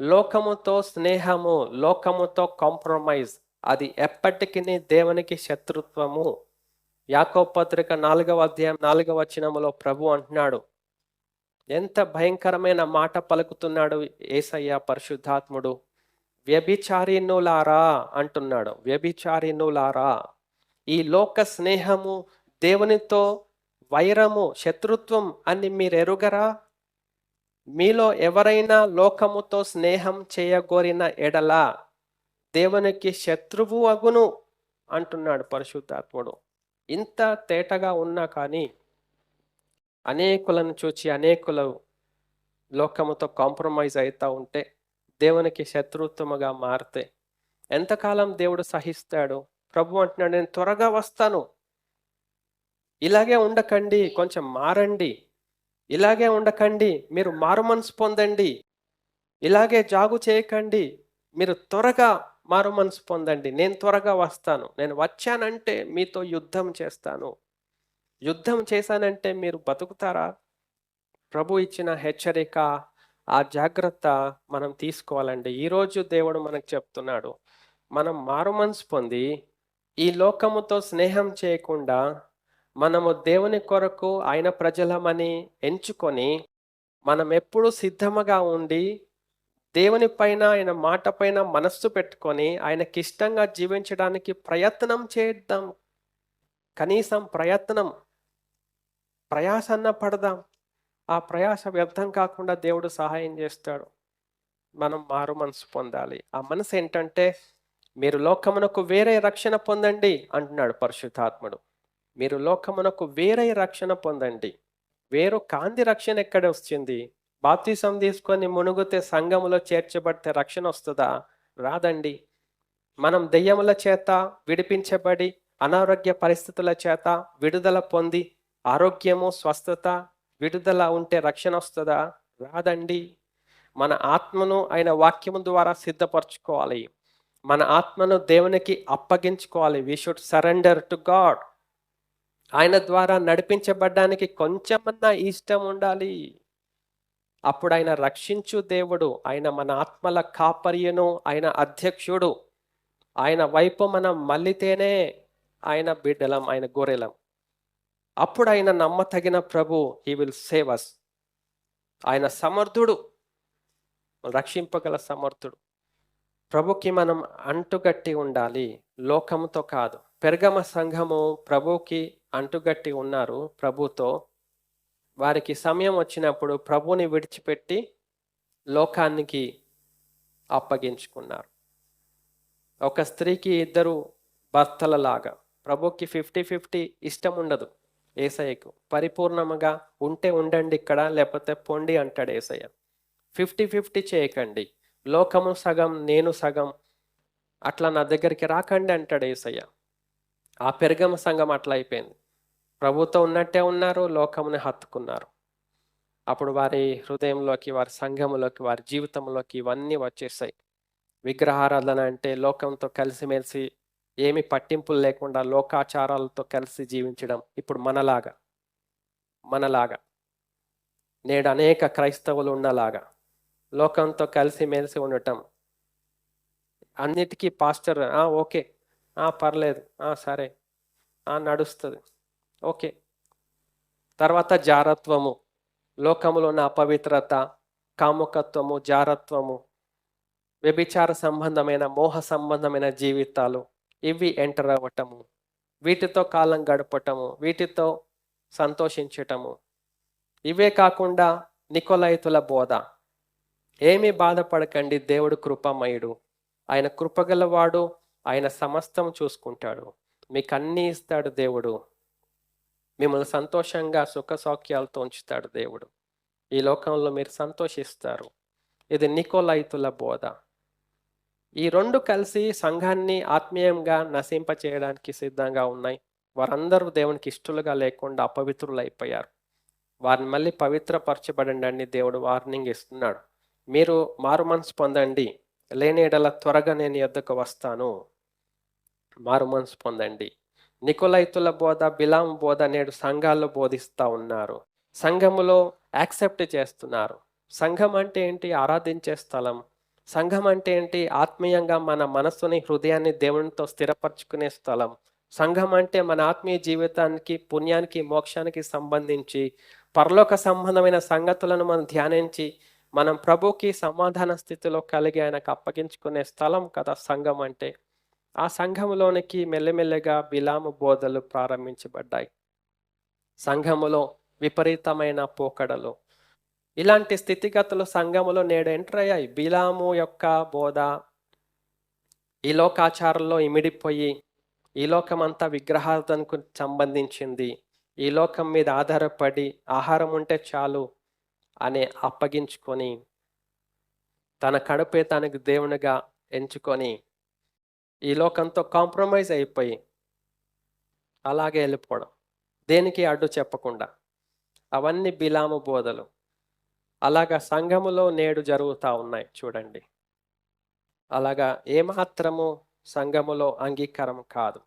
లోకముతో స్నేహము లోకముతో కాంప్రమైజ్ అది ఎప్పటికీ దేవునికి శత్రుత్వము. యాకోపత్రిక నాలుగవ అధ్యాయం నాలుగవ వచనములో ప్రభు అంటున్నాడు ఎంత భయంకరమైన మాట పలుకుతున్నాడు ఏసయ్య పరిశుద్ధాత్ముడు. వ్యభిచారినులారా అంటున్నాడు. వ్యభిచారినులారా ఈ లోక స్నేహము దేవునితో వైరము శత్రుత్వం అని మీరు ఎరుగరా మీలో ఎవరైనా లోకముతో స్నేహం చేయగోరిన ఎడల దేవునికి శత్రువు అగును అంటున్నాడు పరిశుద్ధాత్ముడు. ఇంత తేటగా ఉన్నా కానీ అనేకులను చూచి అనేకులు లోకముతో కాంప్రమైజ్ అవుతూ ఉంటే దేవునికి శత్రుత్వముగా మారితే ఎంతకాలం దేవుడు సహిస్తాడు? ప్రభు అంటున్నాడు నేను త్వరగా వస్తాను. ఇలాగే ఉండకండి కొంచెం మారండి. ఇలాగే ఉండకండి మీరు మారు మనసు పొందండి. ఇలాగే జాగు చేయకండి మీరు త్వరగా మారు మనసు పొందండి. నేను త్వరగా వస్తాను. నేను వచ్చానంటే మీతో యుద్ధం చేస్తాను. యుద్ధం చేశానంటే మీరు బతుకుతారా? ప్రభు ఇచ్చిన హెచ్చరిక ఆ జాగ్రత్త మనం తీసుకోవాలండి. ఈరోజు దేవుడు మనకు చెప్తున్నాడు మనం మారు మనసు పొంది ఈ లోకముతో స్నేహం చేయకుండా మనము దేవుని కొరకు ఆయన ప్రజలమని ఎంచుకొని మనం ఎప్పుడు సిద్ధముగా ఉండి దేవుని పైన ఆయన మాట పైన మనస్సు పెట్టుకొని ఆయనకి ఇష్టంగా జీవించడానికి ప్రయత్నం చేద్దాం. కనీసం ప్రయత్నం ప్రయాసన్న పడదాం. ఆ ప్రయాస వ్యర్థం కాకుండా దేవుడు సహాయం చేస్తాడు. మనం మారు మనసు పొందాలి. ఆ మనసు ఏంటంటే మీరు లోకమునకు వేరే రక్షణ పొందండి అంటున్నాడు పరిశుద్ధాత్ముడు. మీరు లోకమునకు వేరే రక్షణ పొందండి. వేరు కాంతి రక్షణ ఎక్కడ వచ్చింది? బాప్తిసం తీసుకొని మునుగుతే సంఘములో చేర్చబడితే రక్షణ వస్తుందా? రాదండి. మనం దెయ్యముల చేత విడిపించబడి అనారోగ్య పరిస్థితుల చేత విడుదల పొంది ఆరోగ్యము స్వస్థత విడుదల ఉంటే రక్షణ వస్తుందా? రాదండి. మన ఆత్మను ఆయన వాక్యము ద్వారా సిద్ధపరచుకోవాలి. మన ఆత్మను దేవునికి అప్పగించుకోవాలి. We should surrender to God ఆయన ద్వారా నడిపించబడ్డానికి కొంచెమన్నా ఇష్టం ఉండాలి. అప్పుడు ఆయన రక్షించు దేవుడు ఆయన మన ఆత్మల కాపర్యను ఆయన అధ్యక్షుడు. ఆయన వైపు మనం మళ్ళితేనే ఆయన బిడ్డలం ఆయన గొర్రెలం. అప్పుడు ఆయన నమ్మతగిన ప్రభు హీ విల్ సేవ్ అస్ ఆయన సమర్థుడు రక్షింపగల సమర్థుడు. ప్రభుకి మనం అంటుగట్టి ఉండాలి లోకముతో కాదు. పెరగమ సంఘము ప్రభుకి అంటుగట్టి ఉన్నారు ప్రభుతో. వారికి సమయం వచ్చినప్పుడు ప్రభుని విడిచిపెట్టి లోకానికి అప్పగించుకున్నారు. ఒక స్త్రీకి ఇద్దరు భర్తలలాగా. ప్రభుకి ఫిఫ్టీ ఫిఫ్టీ ఇష్టం ఉండదు ఏసయ్యకు. పరిపూర్ణముగా ఉంటే ఉండండి ఇక్కడ లేకపోతే పొండి అంటాడు ఏసయ్య. ఫిఫ్టీ ఫిఫ్టీ చేయకండి. లోకము సగం నేను సగం అట్లా నా దగ్గరికి రాకండి అంటాడు ఏసయ్య. ఆ పెరగమ సంఘం అట్లా అయిపోయింది. ప్రభుతో ఉన్నట్టే ఉన్నారు లోకముని హత్తుకున్నారు. అప్పుడు వారి హృదయంలోకి వారి సంఘములోకి వారి జీవితంలోకి ఇవన్నీ వచ్చేసాయి. విగ్రహారాధన అంటే లోకంతో కలిసిమెలిసి ఏమి పట్టింపులు లేకుండా లోకాచారాలతో కలిసి జీవించడం ఇప్పుడు మనలాగా. మనలాగా. నేడు అనేక క్రైస్తవులు ఉన్నలాగా. లోకంతో కలిసి మెలిసి ఉండటం. అన్నిటికీ పాస్టర్ ఓకే. పర్లేదు. సరే. నడుస్తుంది. ఓకే. తర్వాత జారత్వము. లోకములో ఉన్న అపవిత్రత కాముకత్వము జారత్వము వ్యభిచార సంబంధమైన మోహ సంబంధమైన జీవితాలు ఇవి ఎంటర్ అవ్వటము. వీటితో కాలం గడపటము వీటితో సంతోషించటము. ఇవే కాకుండా నికోలైతుల బోధ. ఏమీ బాధపడకండి దేవుడు కృపమయుడు. ఆయన కృపగలవాడు ఆయన సమస్తం చూసుకుంటాడు. మీకు అన్నీ ఇస్తాడు దేవుడు. మిమ్మల్ని సంతోషంగా సుఖ సౌఖ్యాలతో ఉంచుతాడు దేవుడు. ఈ లోకంలో మీరు సంతోషిస్తారు. ఇది నికోలైతుల బోధ. ఈ రెండు కలిసి సంఘాన్ని ఆత్మీయంగా నశింప చేయడానికి సిద్ధంగా ఉన్నాయి. వారందరూ దేవునికి ఇష్టలుగా లేకుండా అపవిత్రులు అయిపోయారు వారిని మళ్ళీ పవిత్రపరచబడండి అని దేవుడు వార్నింగ్ ఇస్తున్నాడు. మీరు మారు మనసు పొందండి. లేని ఎడల త్వరగా నేను ఎద్దకు వస్తాను. మారు మనసు పొందండి. నికులైతుల బోధ బిలాం బోధ నేడు సంఘాల్లో బోధిస్తూ ఉన్నారు. సంఘములో యాక్సెప్ట్ చేస్తున్నారు. సంఘం అంటే ఏంటి? ఆరాధించే స్థలం. సంఘం అంటే ఏంటి? ఆత్మీయంగా మన మనస్సుని హృదయాన్ని దేవునితో స్థిరపరచుకునే స్థలం. సంఘం అంటే మన ఆత్మీయ జీవితానికి పుణ్యానికి మోక్షానికి సంబంధించి పరలోక సంబంధమైన సంగతులను మనం ధ్యానించి మనం ప్రభుకి సమాధాన స్థితిలో కలిగి ఆయనకు అప్పగించుకునే స్థలం కదా సంఘం అంటే. ఆ సంఘములోనికి మెల్లమెల్లగా బిలాము బోధలు ప్రారంభించబడ్డాయి. సంఘములో విపరీతమైన పోకడలు. ఇలాంటి స్థితిగతులు సంఘములో నేడు ఎంటర్ అయ్యాయి. బిలాము యొక్క బోధ ఈ లోకాచారంలో ఇమిడిపోయి ఈ లోకమంతా విగ్రహార్థనకు సంబంధించింది. ఈ లోకం మీద ఆధారపడి ఆహారం ఉంటే చాలు అని అప్పగించుకొని తన కడుపే తనకు దేవునిగా ఎంచుకొని ఈ లోకంతో కాంప్రమైజ్ అయిపోయి అలాగే వెళ్ళిపోవడం. దేనికి అడ్డు చెప్పకుండా. అవన్నీ బిలాము బోధలు. అలాగా సంఘములో నేడు జరుగుతూ ఉన్నాయి చూడండి. అలాగా ఏమాత్రము సంఘములో అంగీకారం కాదు.